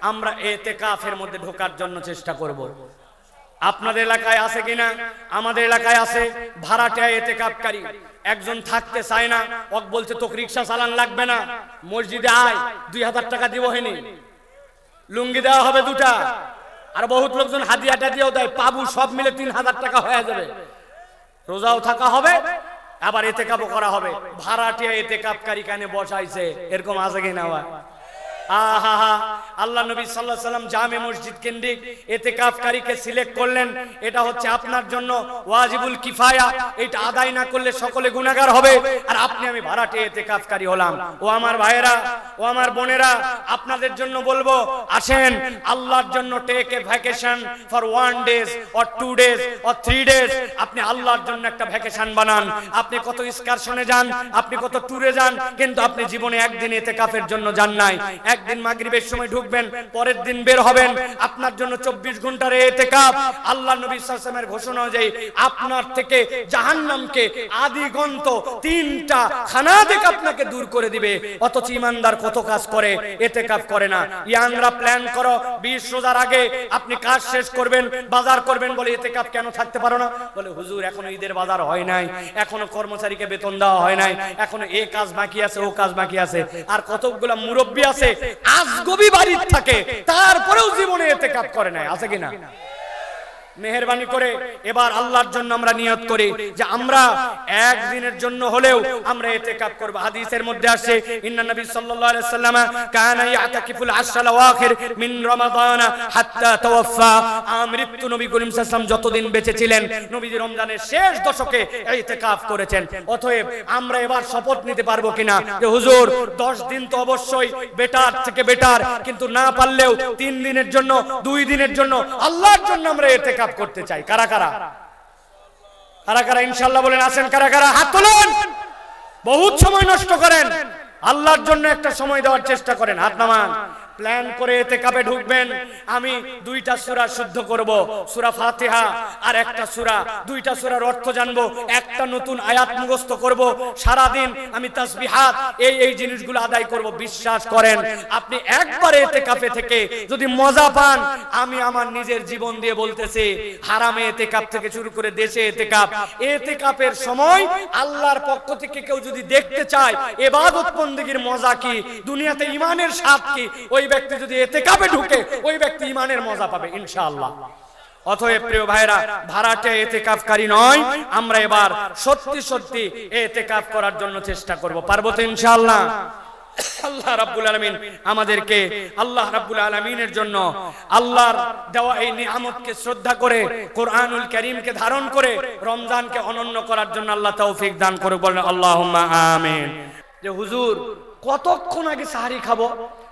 আমরা এতে কাফের মধ্যে ঢোকার জন্য চেষ্টা করব। আপনাদের এলাকায় আছে কিনা? আমাদের এলাকায় আছে। ভাড়াটে এতে কাপকারী একজন থাকতে চায় না। ওক বলছে, তোকে রিক্সা চালান লাগবে না। মসজিদে আয়। দুই হাজার টাকা দিব হয়নি লুঙ্গি দেওয়া হবে দুটা। আর বহুত লোকজন হাদিয়াটা দিয়েও দেয়। পাবু সব মিলে তিন হাজার টাকা হয়ে যাবে। রোজাও থাকা হবে। আবার এতে কাপও করা হবে। ভাড়াটিয়া এতে কাপকারী কানে বসাইছে। এরকম আছে কিনা আহা। আল্লাহ নবী সাল্লাহ সাল্লাম জামে মসজিদ কেন্দ্রিক এতে কাফকারীকে সিলেক্ট করলেন। এটা হচ্ছে আপনার জন্য ওয়াজিবুল কিফায়া। এটা আদায় না করলে সকলে গুনাহগার হবে। আর আপনি, আমি ভাড়াটে এতে কাফকারী হলাম। ও আমার ভাইয়েরা, ও আমার বোনেরা, আপনাদের জন্য বলব, আসেন আল্লাহর জন্য take a vacation for one days or two days or three days আপনি আল্লাহর জন্য একটা ভ্যাকেশন বানান। আপনি কত এক্সকারশনে যান, আপনি কত ট্যুরে যান, কিন্তু আপনি জীবনে একদিন এতে কাফের জন্য যান নাই। একদিন মাগরিবের সময় ঢুকবেন পরের দিন বের হবেন। আপনার জন্য চব্বিশ ঘণ্টার এতে কাপ আল্লাহ নবী সাল্লামের ঘোষণা অনুযায়ী আপনার থেকে জাহান্নামকে আদিগন্ত তিনটা খানা থেকে আপনাকে দূর করে দিবে। অথচ ইমানদার কত কাজ করে এতে কাপ করে না। ইয়াংরা প্ল্যান করো, বিশ রোজার আগে আপনি কাজ শেষ করবেন, বাজার করবেন, বলে এতে কাপ কেন থাকতে পারো না? বলে, হুজুর, এখনও ঈদের বাজার হয় নাই। এখনও কর্মচারীকে বেতন দেওয়া হয় নাই। এখনও এ কাজ বাকি আছে, ও কাজ বাকি আছে। আর কতগুলা মুরব্বী আছে, আজগবি বাড়ির থাকে তারপরেও জীবনে এতে কাপ করে নাই আছে কিনা? মেহরবানি করে এবার আল্লাহর জন্য আমরা নিয়ত করি যে আমরা একদিনের জন্য হলেও আমরা এতে কাপ করব। হাদিসের মধ্যে আসে, ইন্না নবী সাল্লাল্লাহু আলাইহি সাল্লাম কানা ইয়াতাকিফুল মিন রমাদান হাত্তা তাওয়াফা আমৃত্যু নবী করিম সাল্লাল্লাহু যতদিন বেঁচে ছিলেন রমজানের শেষ দশকে ইতিকাফ করেছেন। অতএব আমরা এবার শপথ নিতে পারব কিনা? যে হুজুর 10 দিন তো অবশ্যই বেটার থেকে বেটার, কিন্তু না পারলেও তিন দিনের জন্য, দুই দিনের জন্য আল্লাহর জন্য আমরা ইতিকাফ করতে চাই। কারা কারা? কারা কারা? ইনশাল্লাহ বলেন, আছেন কারা কারা? হাত তোলেন! বহুত সময় নষ্ট করেন। আল্লাহর জন্য একটা সময় দেওয়ার চেষ্টা করেন। হাত নামান। প্ল্যান করে এতে কাপে ঢুকবেন। আমি দুইটা সূরা শুদ্ধ করব, সূরা ফাতিহা আর একটা সূরা। দুইটা সূরার অর্থ জানব, একটা নতুন আয়াত মুখস্থ করব। সারা দিন আমি তাসবিহাত, এই এই জিনিসগুলো আদায় করব। বিশ্বাস করেন, আপনি একবার এতে কাপে থেকে যদি মজা পান, আমি আমার নিজের জীবন দিয়ে বলতেছি, হারামে এতে কাপ থেকে শুরু করে দেশে এতে কাপ। এতে কাপের সময় আল্লাহর পক্ষ থেকে কেউ যদি দেখতে চায় এবাদত বন্দেগীর মজা কি? দুনিয়াতে ইমানের স্বাদ কি? ওই ব্যক্তি যদি এতে কাপে ঢুকে, ওই ব্যক্তি ইমানের মজা পাবে, ইনশাআল্লাহ। অতএব প্রিয় ভাইরা ভাড়াটে এতে কাফকারী নয়, আমরা এবার সত্যি সত্যি এতে কাপ করার জন্য চেষ্টা করব। পারব তো ইনশাআল্লাহ? আল্লাহ রাব্বুল আলামিন আমাদেরকে, আল্লাহ রাব্বুল আলামিনের জন্য আল্লাহর দেওয়া এই নিয়ামতকে শ্রদ্ধা করে, কোরআনুল কারীমকে ধারণ করে, রমজানকে অনন্য করার জন্য আল্লাহ তৌফিক দান করে বলেন আল্লাহুম্মা আমিন। যে হুজুর, কতক্ষণ আগে সাহারি খাব?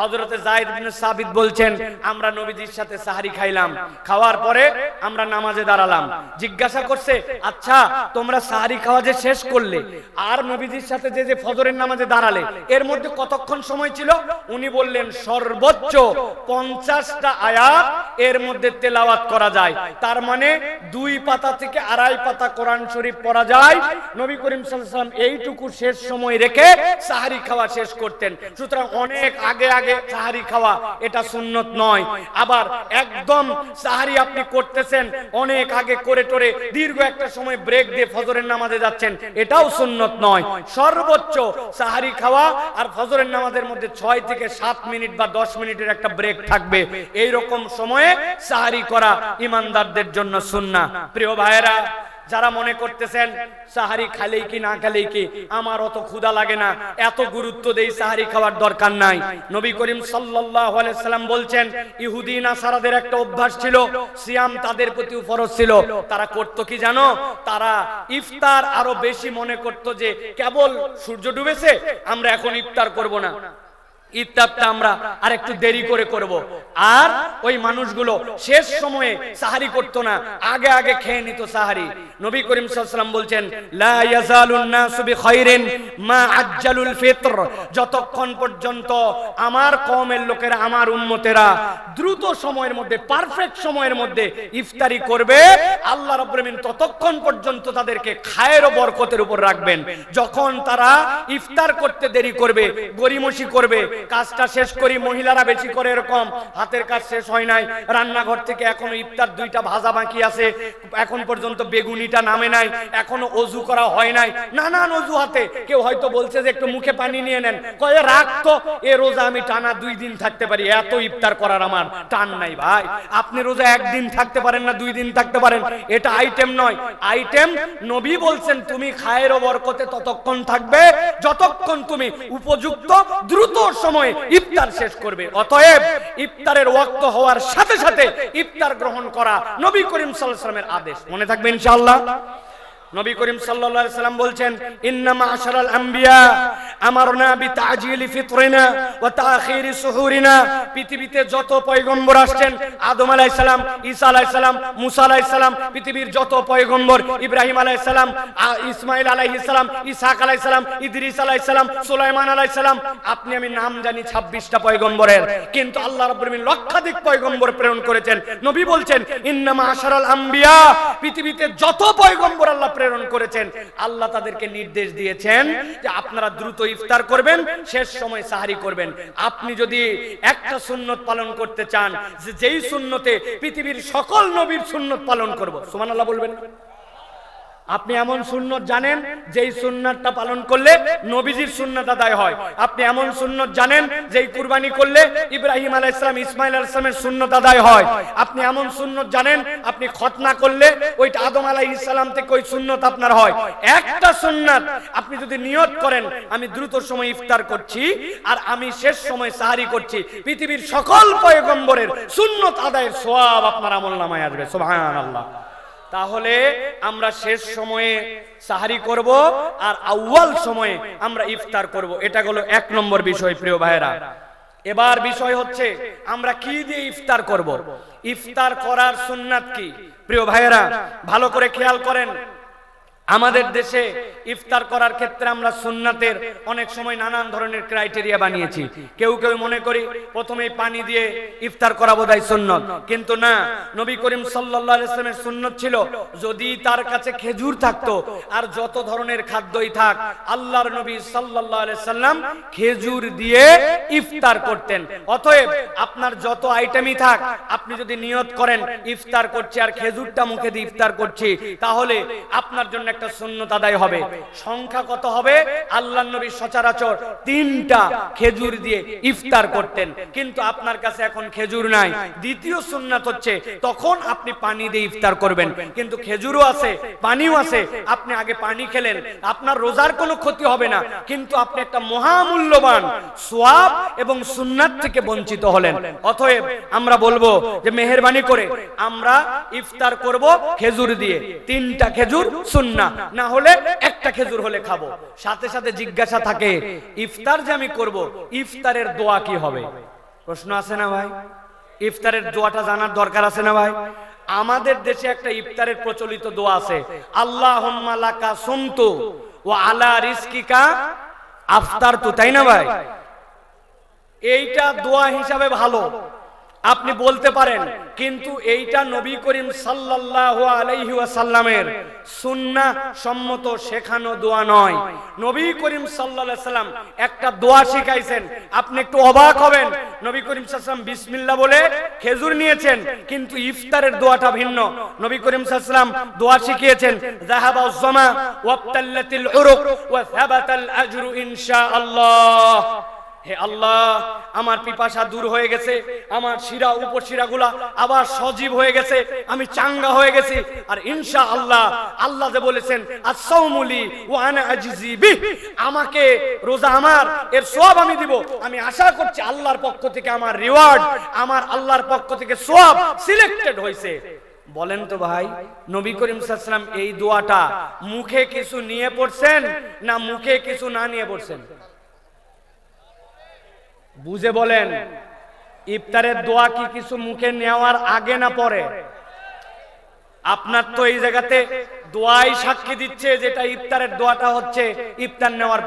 হযরতে যায়েদ ইবনে সাবিত বলছেন, আমরা নবীজির সাথে সাহারি খাইলাম। খাওয়ার পরে আমরা নামাজে দাঁড়ালাম। জিজ্ঞাসা করছে আচ্ছা তোমরা সাহারি খাওয়া যে শেষ করলে, আর নবীজির সাথে যে যে ফজরের নামাজে দাঁড়ালে, এর মধ্যে কতক্ষণ সময় ছিল? উনি বললেন, সর্বোচ্চ পঞ্চাশটা আয়াত এর মধ্যে তেলাওয়াত করা যায়। তার মানে দুই পাতা থেকে আড়াই পাতা কোরআন শরীফ পড়া যায়। নবী করিম ওয়াসাল্লাম এইটুকু শেষ সময় রেখে সাহারি খাওয়া শেষ করতেন। সুতরাং অনেক আগে আগে সাহারি খাওয়া, এটা সুন্নত নয়। আবার একদম সাহারি আপনি করতেছেন, অনেক আগে করে টোরে দীর্ঘ একটা সময় ব্রেক দিয়ে ফজরের নামাজে যাচ্ছেন, এটাও সুন্নত নয়। সর্বোচ্চ সাহারি খাওয়া আর ফজরের নামাজের মধ্যে ছয় থেকে সাত মিনিট বা দশ মিনিটের একটা ব্রেক থাকবে। এই রকম সময়ে সাহারি করা ইমানদারদের জন্য সুন্না প্রিয় ভাইয়েরা যারা মনে করতেছেন, সাহারি খালেই কি না খালেই কি? আমার অত ক্ষুধা লাগে না। এত গুরুত্ব দেই সাহারি খাওয়ার দরকার নাই। নবী করিম সাল্লাল্লাহু আলাইহি সাল্লাম বলছেন, ইহুদি, নাসারাদের একটা অভ্যাস ছিল, সিয়াম তাদের প্রতি ফরজ ছিল। তারা করত কি জানো? তারা ইফতার আরও বেশি মনে করত যে, কেবল সূর্য ডুবেছে, আমরা এখন ইফতার করব না। আমরা আর একটু দেরি করে করব। আর ওই মানুষগুলো শেষ সময়ে সাহারি করতো না, আগে আগে খেয়ে নিত সাহারি। নবী করিম বলছেন, লা ইয়াজালুন নাসু মা আজ্জালুল যতক্ষণ পর্যন্ত আমার কওমের লোকেরা, আমার উম্মতেরা দ্রুত সময়ের মধ্যে পারফেক্ট সময়ের মধ্যে ইফতারি করবে, আল্লাহ রাব্বুল ততক্ষণ পর্যন্ত তাদেরকে খায়ের ও বরকতের উপর রাখবেন। যখন তারা ইফতার করতে দেরি করবে গরিমসি করবে কাজটা শেষ করি, মহিলারা বেশি করে এরকম, হাতের কাজ শেষ হয় নাই, রান্নাঘর থেকে এখনও ইফতার দুইটা ভাজা বাকি আছে, এখন পর্যন্ত বেগুনিটা নামে নাই, এখনও অজু করা হয় নাই, নানান অজুহাতে, কেউ হয়তো বলছে যে একটু মুখে পানি নিয়ে নেন, কয়ে রাখতো এ রোজা আমি টানা দুই দিন থাকতে পারি, এত ইফতার করার আমার টান নাই ভাই, আপনি রোজা একদিন থাকতে পারেন না, দুই দিন থাকতে পারেন, এটা আইটেম নয় আইটেম নবী বলছেন, তুমি খায়ের বরকতে ততক্ষণ থাকবে, যতক্ষণ তুমি উপযুক্ত, দ্রুত সময়ে ইফতার শেষ করবে। অতএব ইফতারের ওয়াক্ত হওয়ার সাথে সাথে ইফতার গ্রহণ করা নবী করিম সাল্লামের আদেশ। মনে থাকবে ইনশাআল্লাহ? নবী করিম আলাইহি সাল্লাম বলছেন, ইন্নামা মাশারাল আম্বিয়া আমারনা বিতাজিলি ফিতরিনা ওয়া তাখিরি সুহুরিনা। পৃথিবীতে যত পয়গম্বর আসছেন, আদম সালাম, ঈসা সালাম, মুসা সালাম, পৃথিবীর যত পয়গম্বর, ইব্রাহিম সালাম সালাম ইদ্রিস সালাম, সুলাইমান সালাম, আপনি আমি নাম জানি 26টা পয়গম্বরের। কিন্তু আল্লাহ রাব্বুল লক্ষাধিক পয়গম্বর প্রেরণ করেছেন। নবী বলছেন ইন্না মাশারাল আম্বিয়া। পৃথিবীতে যত পয়গম্বর আল্লাহ প্রেরণ করেছেন, আল্লাহ তাদেরকে নির্দেশ দিয়েছেন যে আপনারা দ্রুত ইফতার করবেন, শেষ সময় সাহারি করবেন। আপনি যদি একটা সুন্নত পালন করতে চান যেই সুন্নতে পৃথিবীর সকল নবীর সুন্নত পালন করব, সুবহানাল্লাহ বলবেন আপনি এমন সুন্নত জানেন যেই সুন্নাতটা পালন করলে নবীজির সুন্নাত আদায় হয়। আপনি এমন সুন্নত জানেন যেই কুরবানি করলে ইব্রাহিম আলাইহিস সালাম, ইসমাইল আলাইহিস সালামের আদায় হয়। আপনি এমন সুন্নত জানেন, আপনি খতনা করলে ওইটা আদম আলাইহিস সালাম থেকে ওই সুন্নত আপনার হয়। একটা সুন্নাত আপনি যদি নিয়ত করেন, আমি দ্রুত সময় ইফতার করছি আর আমি শেষ সময় সাহারি করছি। পৃথিবীর সকল পয়গম্বরের সুন্নত আদায়ের সওয়াব আপনার আমলনামায় আসবে। সুবহানাল্লাহ। তাহলে আমরা শেষ সময়ে সাহারি করব আর আউয়াল সময়ে আমরা ইফতার করব। এটা হলো এক নম্বর বিষয়, প্রিয় ভাইরা এবার বিষয় হচ্ছে, আমরা কি দিয়ে ইফতার করব? ইফতার করার সুন্নাত কি? প্রিয় ভাইয়েরা, ভালো করে খেয়াল করেন। আমাদের দেশে ইফতার করার ক্ষেত্রে আমরা সুন্নাতের অনেক সময় নানান ধরনের ক্রাইটেরিয়া বানিয়েছি। কেউ কেউ মনে করি প্রথমে পানি দিয়ে ইফতার করা বোধহয় সুন্নত। কিন্তু না, নবী করিম আলাইহি সুন্নত ছিল যদি তার কাছে খেজুর থাকতো আর যত ধরনের খাদ্যই থাক, আল্লাহর নবী আলাইহি সাল্লাম খেজুর দিয়ে ইফতার করতেন। অতএব আপনার যত আইটেমই থাক, আপনি যদি নিয়ত করেন, ইফতার করছি আর খেজুরটা মুখে দিয়ে ইফতার করছি, তাহলে আপনার জন্য একটা সুন্নত আদায় হবে। সংখ্যা কত হবে? আল্লাহ নবী সচরাচর তিনটা খেজুর দিয়ে ইফতার করতেন। কিন্তু আপনার কাছে এখন খেজুর নাই। দ্বিতীয় সুন্নাত হচ্ছে, তখন আপনি পানি দিয়ে ইফতার করবেন। কিন্তু খেজুরও আছে, পানিও আছে। আপনি আগে পানি খেলেন। আপনার রোজার কোনো ক্ষতি হবে না। কিন্তু আপনি একটা মহামূল্যবান সোয়াব এবং সুন্নাত থেকে বঞ্চিত হলেন। অতএব আমরা বলব যে মেহেরবানি করে আমরা ইফতার করব খেজুর দিয়ে। তিনটা খেজুর সুন্না না হলে একটা খেজুর হলে খাব। সাথে সাথে জিজ্ঞাসা থাকে, ইফতার যে আমি করব, ইফতারের দোয়া কি হবে? প্রশ্ন আছে না ভাই? ইফতারের দোয়াটা জানার দরকার আছে না ভাই? আমাদের দেশে একটা ইফতারের প্রচলিত দোয়া আছে আল্লাহ লাকা সুমতু ও আলা রিস্কিকা আফতার তো তাই না ভাই? এইটা দোয়া হিসাবে ভালো। আপনি বলতে পারেন, কিন্তু এইটা নবী করিম সাল্লাল্লাহু আলাইহি ওয়াসাল্লামের সুন্নাহ সম্মত শেখানো দোয়া নয়। নবী করিম সাল্লাল্লাহু আলাইহি সাল্লাম একটা দোয়া শিখাইছেন। আপনি একটু অবাক হবেন। নবী করিম সাল্লাল্লাহু বিসমিল্লাহ বলে খেজুর নিয়েছেন, কিন্তু ইফতারের দোয়াটা ভিন্ন। নবী করিম সাল্লাল্লাহু দোয়া শিখিয়েছেন, যাহাবা উজ্জামা ওয়াবতাল্লাতিল উরুক ওয়া সাবাতাল আজরু ইনশাআল্লাহ। হে আল্লাহ, আমার পিপাসা দূর হয়ে গেছে, আমার শিরা, উপশিরাগুলা আবার সজীব হয়ে গেছে, আমি চাঙ্গা হয়ে গেছি। আর ইনশা আল্লাহ আল্লাহ যে বলেছেন আমাকে রোজা আমার, এর সব আমি দিব। আমি আশা করছি আল্লাহর পক্ষ থেকে আমার রিওয়ার্ড আমার আল্লাহর পক্ষ থেকে সব সিলেক্টেড হয়েছে। বলেন তো ভাই, নবী করিম সাল্লাম এই দোয়াটা মুখে কিছু নিয়ে পড়ছেন না মুখে কিছু না নিয়ে পড়ছেন? বুঝে বলেন, ইফতারের দোয়া কি কিছু মুখে নেওয়ার আগে না পরে? আপনার তো এই জায়গাতে দোয়াই সাক্ষী দিচ্ছে, যেটা ইফতারের দোয়াটা হচ্ছে ইফতার নেওয়ার